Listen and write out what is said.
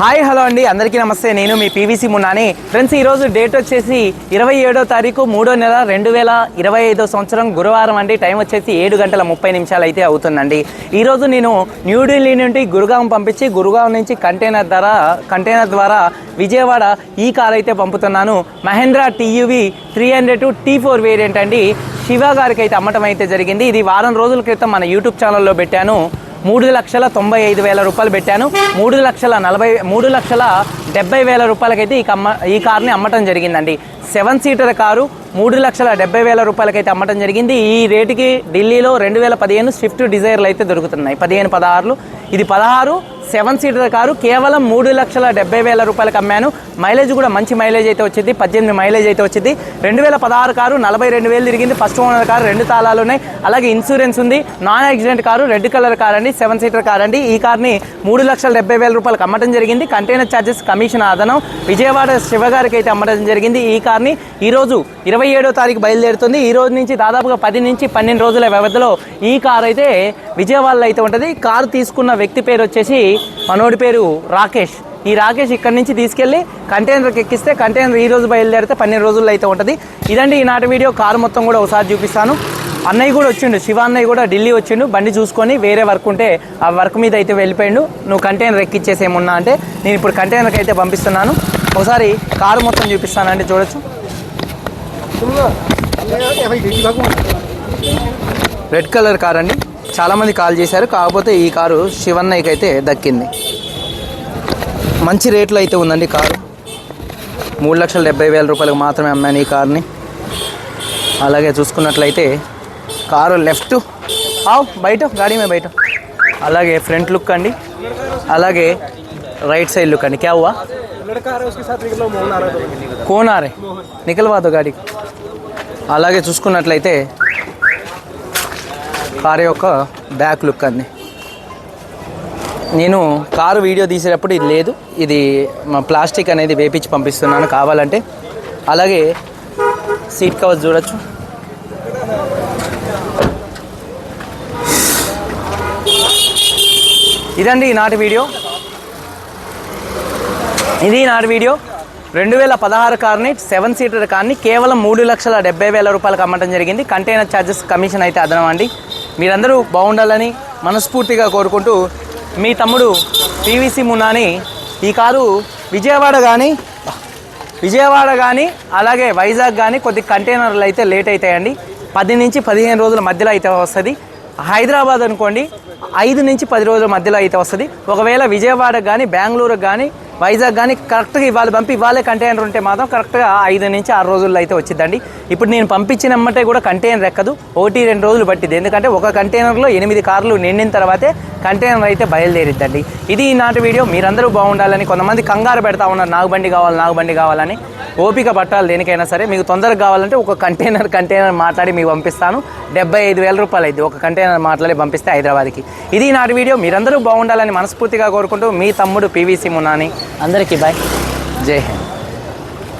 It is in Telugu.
హాయ్ హలో అండి. అందరికీ నమస్తే. నేను మీ పీవీసీ మున్నాని. ఫ్రెండ్స్ ఈరోజు డేట్ వచ్చేసి ఇరవై ఏడో తారీఖు మూడో నెల రెండు వేల ఇరవై ఐదో సంవత్సరం గురువారం అండి. టైం వచ్చేసి ఏడు గంటల ముప్పై నిమిషాలు అయితే అవుతుందండి. ఈరోజు నేను న్యూఢిల్లీ నుండి గురుగాం పంపించి గురుగాం నుంచి కంటైనర్ ద్వారా కంటైనర్ ద్వారా విజయవాడ ఈ కార్ అయితే పంపుతున్నాను. Mahindra TUV three hundred T four variant అండి. శివ గారికి అయితే అమ్మటం అయితే జరిగింది. ఇది వారం రోజుల క్రితం మన యూట్యూబ్ ఛానల్లో పెట్టాను. మూడు లక్షల తొంభై ఐదు వేల రూపాయలు పెట్టాను. మూడు లక్షల నలభై మూడు లక్షల డెబ్బై వేల రూపాయలకైతే ఈ కమ్మ ఈ కార్ని అమ్మటం జరిగిందండి. సెవెన్ సీటర్ కారు మూడు లక్షల డెబ్బై వేల రూపాయలకైతే అమ్మటం జరిగింది. ఈ రేటుకి ఢిల్లీలో రెండు వేల పదిహేను స్విఫ్ట్ డిజైర్లు అయితే దొరుకుతున్నాయి. పదిహేను పదహారులు. ఇది పదహారు సెవెన్ సీటర్ కారు. కేవలం మూడు లక్షల డెబ్బై వేల రూపాయలకు అమ్మాను. మైలేజ్ కూడా మంచి మైలేజ్ అయితే వచ్చింది. పద్దెనిమిది మైలేజ్ అయితే వచ్చింది. రెండు వేల పదహారు కారు నలభై రెండు వేలు తిరిగింది. ఫస్ట్ ఓనర్ కారు రెండు తాళాలు ఉన్నాయి. అలాగే ఇన్సూరెన్స్ ఉంది. Non accident car red colour car అండి. సెవెన్ సీటర్ కార్ అండి. ఈ కార్ని మూడు లక్షల డెబ్బై వేల రూపాయలకు అమ్మటం జరిగింది. కంటైనర్ ఛార్జెస్ కమిషన్ అదనం. విజయవాడ శివగారికి అయితే అమ్మటం జరిగింది. ఈ కార్ని ఈరోజు ఇరవై ఏడో తారీఖు బయలుదేరుతుంది. ఈ రోజు నుంచి దాదాపుగా పది నుంచి పన్నెండు రోజుల వ్యవధిలో ఈ కార్ అయితే విజయవాడలో అయితే ఉంటుంది. కారు తీసుకున్న వ్యక్తి పేరు వచ్చేసి మనోడి పేరు రాకేష్. ఈ రాకేష్ ఇక్కడ నుంచి తీసుకెళ్ళి కంటైనర్కి ఎక్కిస్తే కంటైనర్ ఈ రోజు బయలుదేరితే పన్నెండు రోజుల్లో అయితే ఉంటుంది. ఇదండి ఈనాటి వీడియో. కారు మొత్తం కూడా ఒకసారి చూపిస్తాను. అన్నయ్య కూడా వచ్చిండు. శివ అన్నయ్య కూడా ఢిల్లీ వచ్చిండు. బండి చూసుకొని వేరే వర్క్ ఉంటే ఆ వర్క్ మీద అయితే వెళ్ళిపోయిండు. నువ్వు కంటైనర్ ఎక్కిచ్చేసేమున్నా అంటే నేను ఇప్పుడు కంటైనర్కి అయితే పంపిస్తున్నాను. ఒకసారి కారు మొత్తం చూపిస్తానండి చూడొచ్చు. రెడ్ కలర్ కార్ అండి. చాలామంది కాల్ చేశారు. కాకపోతే ఈ కారు శివన్నయ్యకి అయితే దక్కింది. మంచి రేట్లో అయితే ఉందండి కారు. మూడు లక్షల డెబ్బై వేల రూపాయలకు మాత్రమే అమ్మాను ఈ కార్ని. అలాగే చూసుకున్నట్లయితే కారు లెఫ్ట్. ఆవు బయట గాడీమే బయట. అలాగే ఫ్రంట్ లుక్ అండి. అలాగే రైట్ సైడ్ లుక్ అండి. క్యా కోనారే. కోనారే నికల్వాదో గాడి. అలాగే చూసుకున్నట్లయితే కారు యొక్క బ్యాక్ లుక్ అండి. నేను కారు వీడియో తీసేటప్పుడు ఇది లేదు. ఇది మా ప్లాస్టిక్ అనేది వేపించి పంపిస్తున్నాను కావాలంటే. అలాగే సీట్ కవర్స్ చూడొచ్చు. ఇదండి ఈనాటి వీడియో. ఇది నాటి వీడియో. రెండు వేల పదహారు కార్ని సెవెన్ సీటర్ కార్ని కేవలం మూడు లక్షల డెబ్బై వేల రూపాయలకు అమ్మటం జరిగింది. కంటైనర్ ఛార్జెస్ కమిషన్ అయితే అదనం అండి మీరందరూ బాగుండాలని మనస్ఫూర్తిగా కోరుకుంటూ మీ తమ్ముడు పీవీసీ మున్నాని ఈ కారు విజయవాడ కానీ విజయవాడ కానీ అలాగే వైజాగ్ కానీ కొద్ది కంటైనర్లు అయితే లేట్ అవుతాయండి పది నుంచి పదిహేను రోజుల మధ్యలో అయితే వస్తుంది. హైదరాబాద్ అనుకోండి ఐదు నుంచి పది రోజుల మధ్యలో అయితే వస్తుంది. ఒకవేళ విజయవాడకు కానీ బెంగళూరుకు కానీ వైజాగ్ కానీ కరెక్ట్గా ఇవాళ పంపి ఇవాళే కంటైనర్ ఉంటే మాత్రం కరెక్ట్గా ఐదు నుంచి ఆరు రోజుల్లో అయితే వచ్చిందండి ఇప్పుడు నేను పంపించినమ్మంటే కూడా కంటైనర్ ఎక్కదు. ఒకటి రెండు రోజులు పట్టింది ఎందుకంటే ఒక కంటైనర్లో ఎనిమిది కార్లు నిండిన తర్వాతే కంటైనర్ అయితే బయలుదేరిద్దండి. ఇది ఈనాటి వీడియో. మీరందరూ బాగుండాలని కొంతమంది కంగారు పెడతా ఉన్నారు. నాగుబండి కావాలి నాగుబండి కావాలని. ఓపిక పట్టాలి దేనికైనా సరే. మీకు తొందరగా కావాలంటే ఒక కంటైనర్ కంటైనర్ మాట్లాడి మీకు పంపిస్తాను. డెబ్బై ఐదు వేల రూపాయలు అయింది ఒక కంటైనర్ మాట్లాడి పంపిస్తే హైదరాబాద్కి. ఇది నాటి వీడియో. మీరందరూ బాగుండాలని మనస్ఫూర్తిగా కోరుకుంటూ మీ తమ్ముడు పీవీసీ మునాని అందరికీ బాయ్. జై హింద్.